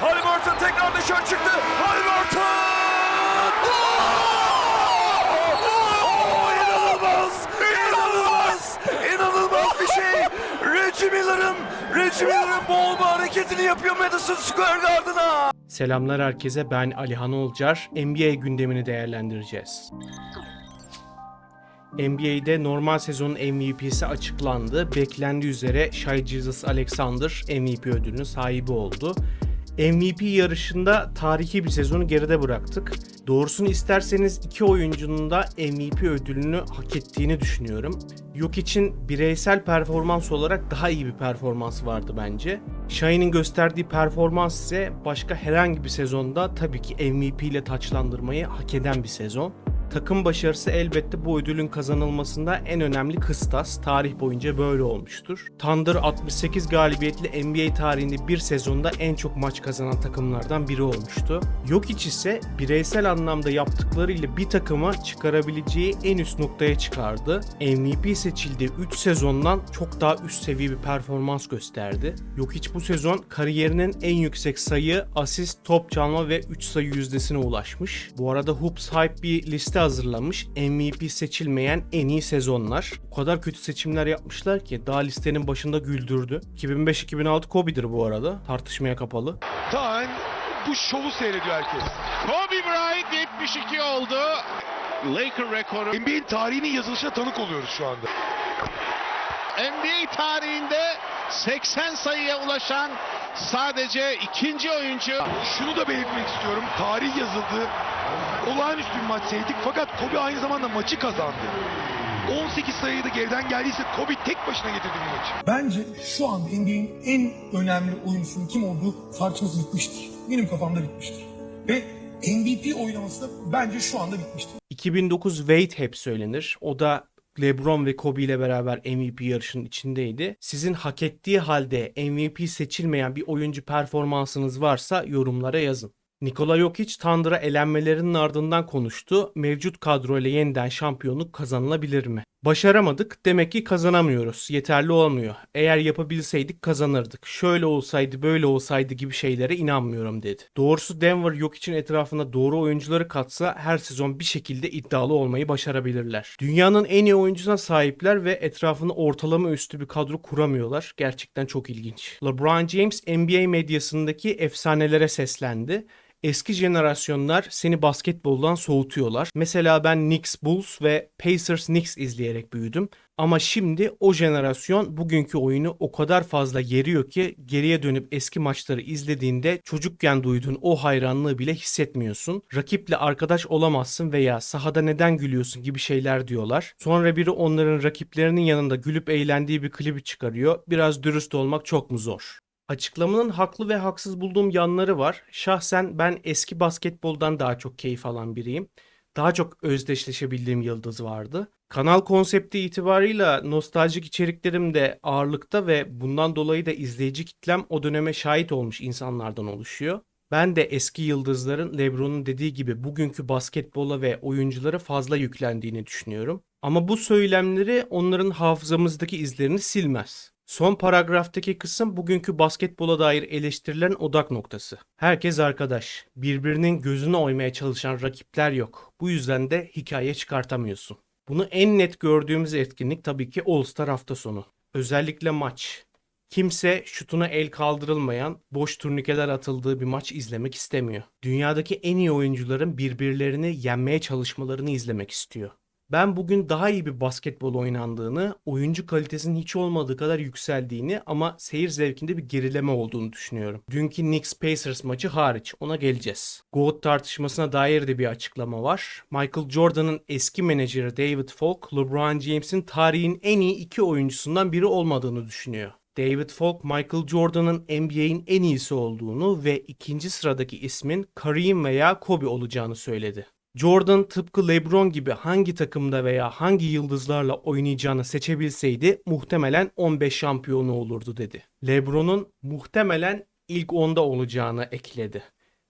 Haliburton tekrar dışarı çıktı. Haliburton! Oo, inanılmaz! İnanılmaz! İnanılmaz bir şey! Reggie Miller'ın Reggie Miller'ın boğulma hareketini yapıyor Madison Square Garden'a. Selamlar herkese ben Alihan Olcar. NBA gündemini değerlendireceğiz. NBA'de normal sezonun MVP'si açıklandı. Beklendiği üzere Shai Jesus Alexander MVP ödülünün sahibi oldu. MVP yarışında tarihi bir sezonu geride bıraktık. Doğrusunu isterseniz iki oyuncunun da MVP ödülünü hak ettiğini düşünüyorum. Yok için bireysel performans olarak daha iyi bir performans vardı bence. Shai'nin gösterdiği performans ise başka herhangi bir sezonda tabii ki MVP ile taçlandırmayı hak eden bir sezon. Takım başarısı elbette bu ödülün kazanılmasında en önemli kıstas. Tarih boyunca böyle olmuştur. Thunder 68 galibiyetli NBA tarihinde bir sezonda en çok maç kazanan takımlardan biri olmuştu. Jokic ise bireysel anlamda yaptıklarıyla bir takıma çıkarabileceği en üst noktaya çıkardı. MVP seçildiği 3 sezondan çok daha üst seviye bir performans gösterdi. Jokic bu sezon kariyerinin en yüksek sayı, asist, top çalma ve 3 sayı yüzdesine ulaşmış. Bu arada Hoops Hype bir liste hazırlamış. MVP seçilmeyen en iyi sezonlar. O kadar kötü seçimler yapmışlar ki daha listenin başında güldürdü. 2005-2006 Kobe'dir bu arada. Tartışmaya kapalı. Tamamen bu şovu seyrediyor herkes. Kobe Bryant 72 oldu. Laker rekoru NBA'in tarihinin yazılışına tanık oluyoruz şu anda. NBA tarihinde 80 sayıya ulaşan sadece ikinci oyuncu. Şunu da belirtmek istiyorum. Tarih yazıldı. Olağanüstü bir maç seyrettik fakat Kobe aynı zamanda maçı kazandı. 18 sayıyı da geriden geldiyse Kobe tek başına getirdi bu maçı. Bence şu anda NBA'in en önemli oyuncusunun kim olduğu tartışması bitmiştir. Benim kafamda bitmiştir. Ve MVP oylaması da bence şu anda bitmiştir. 2009 Wade hep söylenir. O da LeBron ve Kobe ile beraber MVP yarışının içindeydi. Sizin hak ettiği halde MVP seçilmeyen bir oyuncu performansınız varsa yorumlara yazın. Nikola Jokic Thunder'a elenmelerinin ardından konuştu. Mevcut kadroyla yeniden şampiyonluk kazanılabilir mi? Başaramadık. Demek ki kazanamıyoruz. Yeterli olmuyor. Eğer yapabilseydik kazanırdık. Şöyle olsaydı böyle olsaydı gibi şeylere inanmıyorum dedi. Doğrusu Denver Jokic'in etrafına doğru oyuncuları katsa her sezon bir şekilde iddialı olmayı başarabilirler. Dünyanın en iyi oyuncusuna sahipler ve etrafını ortalama üstü bir kadro kuramıyorlar. Gerçekten çok ilginç. LeBron James NBA medyasındaki efsanelere seslendi. Eski jenerasyonlar seni basketboldan soğutuyorlar. Mesela ben Knicks Bulls ve Pacers Knicks izleyerek büyüdüm. Ama şimdi o jenerasyon bugünkü oyunu o kadar fazla yeriyor ki geriye dönüp eski maçları izlediğinde çocukken duyduğun o hayranlığı bile hissetmiyorsun. Rakiple arkadaş olamazsın veya sahada neden gülüyorsun gibi şeyler diyorlar. Sonra biri onların rakiplerinin yanında gülüp eğlendiği bir klibi çıkarıyor. Biraz dürüst olmak çok mu zor? Açıklamanın haklı ve haksız bulduğum yanları var. Şahsen ben eski basketboldan daha çok keyif alan biriyim. Daha çok özdeşleşebildiğim yıldız vardı. Kanal konsepti itibarıyla nostaljik içeriklerim de ağırlıkta ve bundan dolayı da izleyici kitlem o döneme şahit olmuş insanlardan oluşuyor. Ben de eski yıldızların LeBron'un dediği gibi bugünkü basketbola ve oyunculara fazla yüklendiğini düşünüyorum. Ama bu söylemleri onların hafızamızdaki izlerini silmez. Son paragraftaki kısım bugünkü basketbola dair eleştirilerin odak noktası. Herkes arkadaş. Birbirinin gözünü oymaya çalışan rakipler yok. Bu yüzden de hikaye çıkartamıyorsun. Bunu en net gördüğümüz etkinlik tabii ki All Star hafta sonu. Özellikle maç. Kimse şutuna el kaldırılmayan, boş turnikeler atıldığı bir maç izlemek istemiyor. Dünyadaki en iyi oyuncuların birbirlerini yenmeye çalışmalarını izlemek istiyor. Ben bugün daha iyi bir basketbol oynandığını, oyuncu kalitesinin hiç olmadığı kadar yükseldiğini ama seyir zevkinde bir gerileme olduğunu düşünüyorum. Dünkü Knicks Pacers maçı hariç ona geleceğiz. GOAT tartışmasına dair de bir açıklama var. Michael Jordan'ın eski menajeri David Falk, LeBron James'in tarihin en iyi iki oyuncusundan biri olmadığını düşünüyor. David Falk, Michael Jordan'ın NBA'in en iyisi olduğunu ve ikinci sıradaki ismin Kareem veya Kobe olacağını söyledi. Jordan tıpkı LeBron gibi hangi takımda veya hangi yıldızlarla oynayacağını seçebilseydi muhtemelen 15 şampiyonu olurdu dedi. LeBron'un muhtemelen ilk 10'da olacağını ekledi.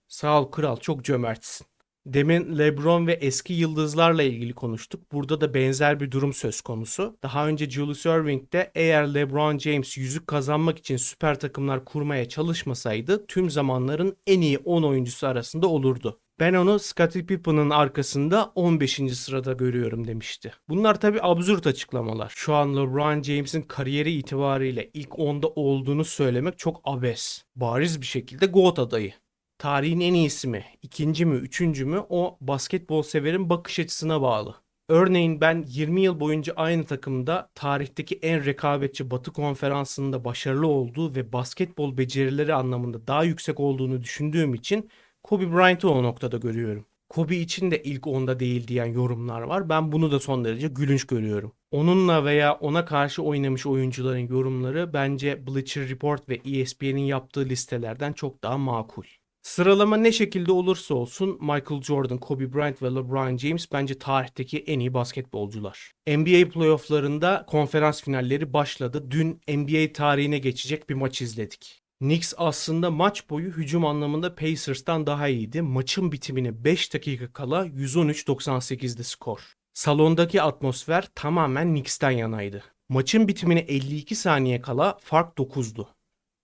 Sağ ol kral çok cömertsin. Demin LeBron ve eski yıldızlarla ilgili konuştuk. Burada da benzer bir durum söz konusu. Daha önce Julius Erving'de eğer LeBron James yüzük kazanmak için süper takımlar kurmaya çalışmasaydı tüm zamanların en iyi 10 oyuncusu arasında olurdu. Ben onu Scottie Pippen'ın arkasında 15. sırada görüyorum demişti. Bunlar tabi absürt açıklamalar. Şu an LeBron James'in kariyeri itibariyle ilk 10'da olduğunu söylemek çok abes. Bariz bir şekilde GOAT adayı. Tarihin en iyisi mi, ikinci mi, üçüncü mü o basketbol severin bakış açısına bağlı. Örneğin ben 20 yıl boyunca aynı takımda tarihteki en rekabetçi Batı konferansında başarılı olduğu ve basketbol becerileri anlamında daha yüksek olduğunu düşündüğüm için Kobe Bryant'ı o noktada görüyorum. Kobe için de ilk onda değil diyen yorumlar var. Ben bunu da son derece gülünç görüyorum. Onunla veya ona karşı oynamış oyuncuların yorumları bence Bleacher Report ve ESPN'in yaptığı listelerden çok daha makul. Sıralama ne şekilde olursa olsun Michael Jordan, Kobe Bryant ve LeBron James bence tarihteki en iyi basketbolcular. NBA playofflarında konferans finalleri başladı. Dün NBA tarihine geçecek bir maç izledik. Knicks aslında maç boyu hücum anlamında Pacers'tan daha iyiydi. Maçın bitimine 5 dakika kala 113-98'di skor. Salondaki atmosfer tamamen Knicks'ten yanaydı. Maçın bitimine 52 saniye kala fark 9'du.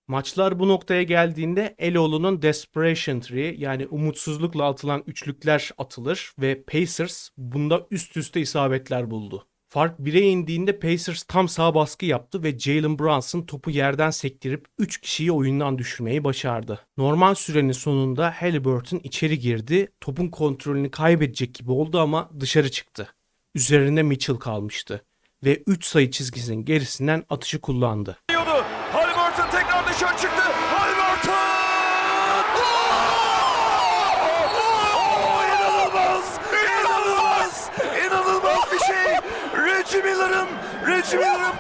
Maçlar bu noktaya geldiğinde Eloğlu'nun Desperation Tree yani umutsuzlukla atılan üçlükler atılır ve Pacers bunda üst üste isabetler buldu. Fark 1'e indiğinde Pacers tam sağ baskı yaptı ve Jalen Brunson topu yerden sektirip 3 kişiyi oyundan düşürmeyi başardı. Normal sürenin sonunda Halliburton içeri girdi, topun kontrolünü kaybedecek gibi oldu ama dışarı çıktı. Üzerinde Mitchell kalmıştı ve 3 sayı çizgisinin gerisinden atışı kullandı. Halliburton tekrar dışarı çıktı. Halliburton! Oo, inanılmaz! İnanılmaz! İnanılmaz bir şey! Reggie Miller'ın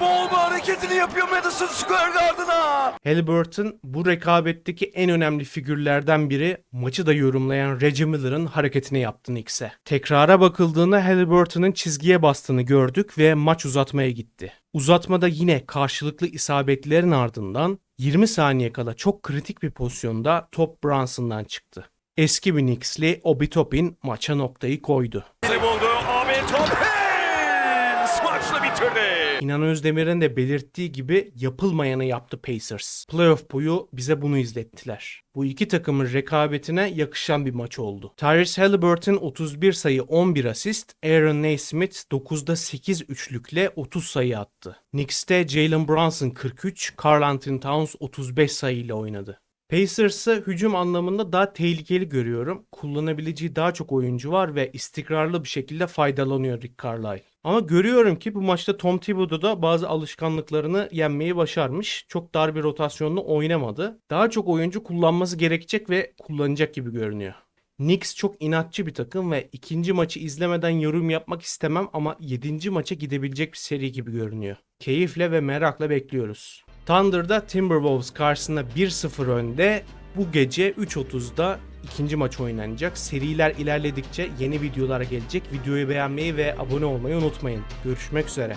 Bol bir hareketini yapıyor Madison Square Garden'a. Halliburton bu rekabetteki en önemli figürlerden biri maçı da yorumlayan Reggie Miller'ın hareketini yaptı Knicks'e. Tekrara bakıldığında Halliburton'ın çizgiye bastığını gördük ve maç uzatmaya gitti. Uzatmada yine karşılıklı isabetlerin ardından 20 saniye kala çok kritik bir pozisyonda top Brunson'dan çıktı. Eski bir Knicks'li Obi Toppin maça noktayı koydu. buldu. Abi Toppins maçla bitirdi. İnan Özdemir'in de belirttiği gibi yapılmayanı yaptı Pacers. Playoff boyu bize bunu izlettiler. Bu iki takımın rekabetine yakışan bir maç oldu. Tyrese Halliburton 31 sayı 11 asist, Aaron Naismith 9'da 8 üçlükle 30 sayı attı. Knicks'te Jalen Brunson 43, Karl Anthony Towns 35 sayıyla oynadı. Pacers'ı hücum anlamında daha tehlikeli görüyorum. Kullanabileceği daha çok oyuncu var ve istikrarlı bir şekilde faydalanıyor Rick Carlisle. Ama görüyorum ki bu maçta Tom Thibodeau da bazı alışkanlıklarını yenmeyi başarmış. Çok dar bir rotasyonla oynamadı. Daha çok oyuncu kullanması gerekecek ve kullanacak gibi görünüyor. Knicks çok inatçı bir takım ve ikinci maçı izlemeden yorum yapmak istemem ama yedinci maça gidebilecek bir seri gibi görünüyor. Keyifle ve merakla bekliyoruz. Thunder'da Timberwolves karşısında 1-0 önde. Bu gece 3.30'da ikinci maç oynanacak. Seriler ilerledikçe yeni videolar gelecek. Videoyu beğenmeyi ve abone olmayı unutmayın. Görüşmek üzere.